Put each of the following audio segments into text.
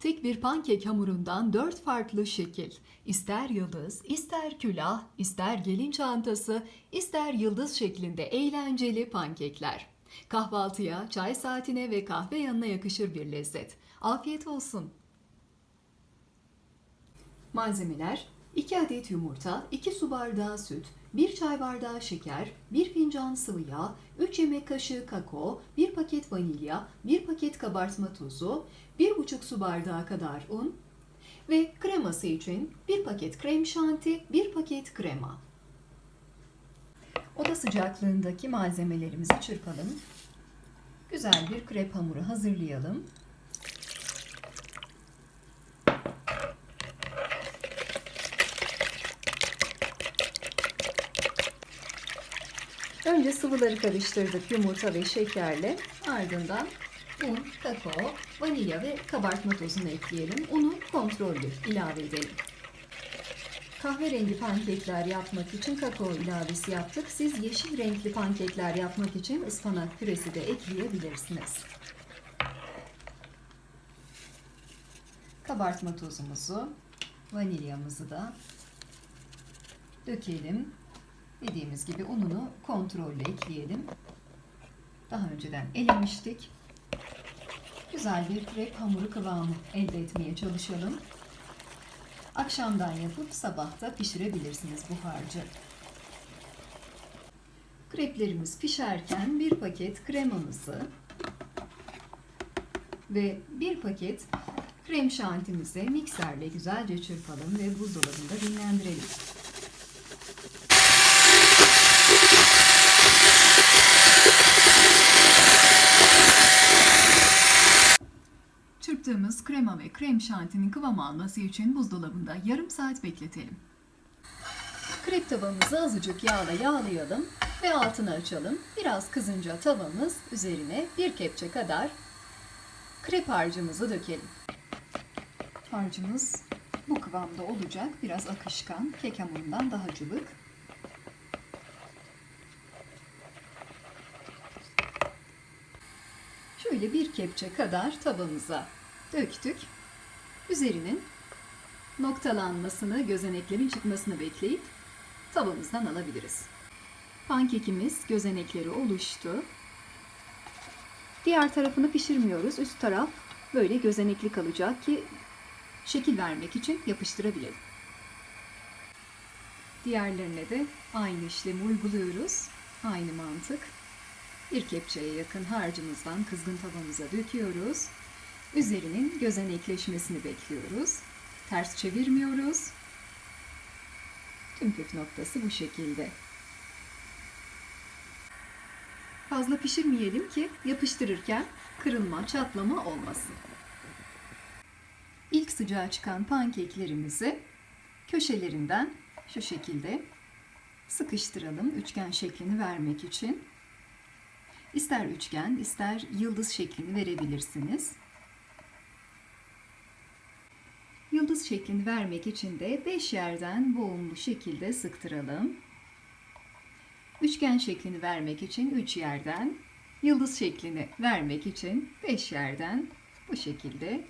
Tek bir pankek hamurundan dört farklı şekil. İster yıldız, ister külah, ister gelin çantası, ister yıldız şeklinde eğlenceli pankekler. Kahvaltıya, çay saatine ve kahve yanına yakışır bir lezzet. Afiyet olsun. Malzemeler 2 adet yumurta, 2 su bardağı süt, 1 çay bardağı şeker, 1 fincan sıvı yağ, 3 yemek kaşığı kakao, 1 paket vanilya, 1 paket kabartma tozu, 1,5 su bardağı kadar un ve kreması için 1 paket krem şanti, 1 paket krema. Oda sıcaklığındaki malzemelerimizi çırpalım. Güzel bir krep hamuru hazırlayalım. Önce sıvıları karıştırdık yumurta ve şekerle. Ardından un, kakao, vanilya ve kabartma tozunu ekleyelim. Unu kontrollü ilave edelim. Kahverengi pankekler yapmak için kakao ilavesi yaptık. Siz yeşil renkli pankekler yapmak için ıspanak püresi de ekleyebilirsiniz. Kabartma tozumuzu, vanilyamızı da dökelim. Dediğimiz gibi ununu kontrolle ekleyelim. Daha önceden elemiştik. Güzel bir krep hamuru kıvamı elde etmeye çalışalım. Akşamdan yapıp sabahta pişirebilirsiniz bu harcı. Kreplerimiz pişerken bir paket kremamızı ve bir paket krem şantimizi mikserle güzelce çırpalım ve buzdolabında dinlendirelim. Çırptığımız krema ve krem şantinin kıvam alması için buzdolabında yarım saat bekletelim. Krep tavamızı azıcık yağla yağlayalım ve altını açalım. Biraz kızınca tavamız üzerine bir kepçe kadar krep harcımızı dökelim. Harcımız bu kıvamda olacak. Biraz akışkan, kek hamurundan daha cıvık. Şöyle bir kepçe kadar tavamıza döktük. Üzerinin noktalanmasını, gözeneklerin çıkmasını bekleyip tavamızdan alabiliriz. Pankekimiz gözenekleri oluştu. Diğer tarafını pişirmiyoruz. Üst taraf böyle gözenekli kalacak ki şekil vermek için yapıştırabilelim. Diğerlerine de aynı işlemi uyguluyoruz. Aynı mantık. Bir kepçeye yakın harcımızdan kızgın tavamıza döküyoruz. Üzerinin gözenekleşmesini bekliyoruz. Ters çevirmiyoruz. Tüm püf noktası bu şekilde. Fazla pişirmeyelim ki yapıştırırken kırılma, çatlama olmasın. İlk sıcağı çıkan pankeklerimizi köşelerinden şu şekilde sıkıştıralım üçgen şeklini vermek için. İster üçgen, ister yıldız şeklini verebilirsiniz. Yıldız şeklini vermek için de 5 yerden boğumlu şekilde sıktıralım. Üçgen şeklini vermek için 3 yerden, yıldız şeklini vermek için 5 yerden bu şekilde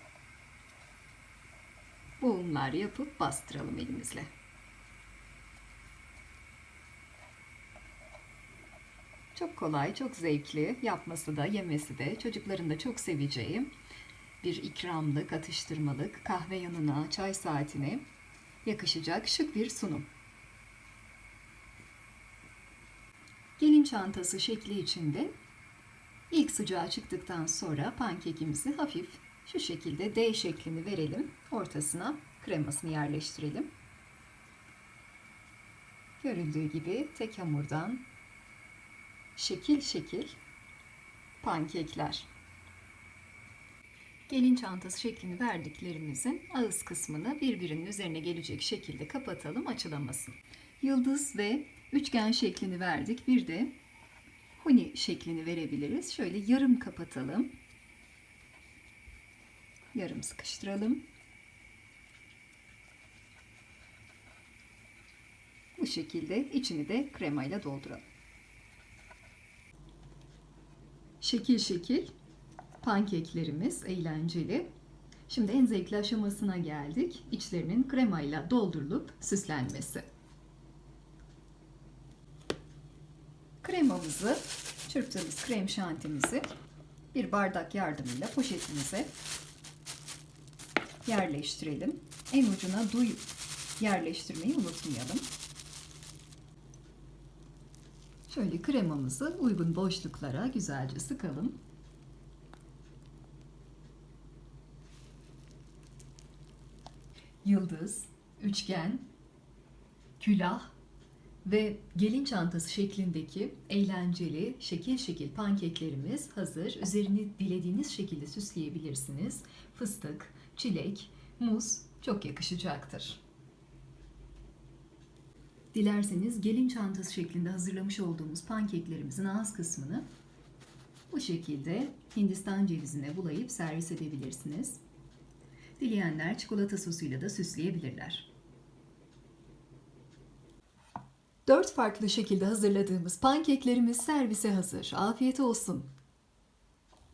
boğumlar yapıp bastıralım elimizle. Çok kolay, çok zevkli. Yapması da, yemesi de, çocukların da çok seveceği bir ikramlık, atıştırmalık, kahve yanına, çay saatine yakışacak şık bir sunum. Gelin çantası şekli içinde ilk sıcağı çıktıktan sonra pankekimizi hafif şu şekilde D şeklini verelim. Ortasına kremasını yerleştirelim. Görüldüğü gibi tek hamurdan şekil şekil pankekler. Gelin çantası şeklini verdiklerimizin ağız kısmını birbirinin üzerine gelecek şekilde kapatalım açılamasın. Yıldız ve üçgen şeklini verdik. Bir de huni şeklini verebiliriz. Şöyle yarım kapatalım. Yarım sıkıştıralım. Bu şekilde içini de kremayla dolduralım. Şekil şekil pankeklerimiz eğlenceli. Şimdi en zevkli aşamasına geldik. İçlerinin kremayla doldurulup süslenmesi. Kremamızı, çırptığımız krem şantimizi bir bardak yardımıyla poşetimize yerleştirelim. En ucuna duy yerleştirmeyi unutmayalım. Şöyle kremamızı uygun boşluklara güzelce sıkalım. Yıldız, üçgen, külah ve gelin çantası şeklindeki eğlenceli şekil şekil pankeklerimiz hazır. Üzerini dilediğiniz şekilde süsleyebilirsiniz. Fıstık, çilek, muz çok yakışacaktır. Dilerseniz gelin çantası şeklinde hazırlamış olduğumuz pankeklerimizin ağız kısmını bu şekilde Hindistan cevizine bulayıp servis edebilirsiniz. Dileyenler çikolata sosuyla da süsleyebilirler. Dört farklı şekilde hazırladığımız pankeklerimiz servise hazır. Afiyet olsun.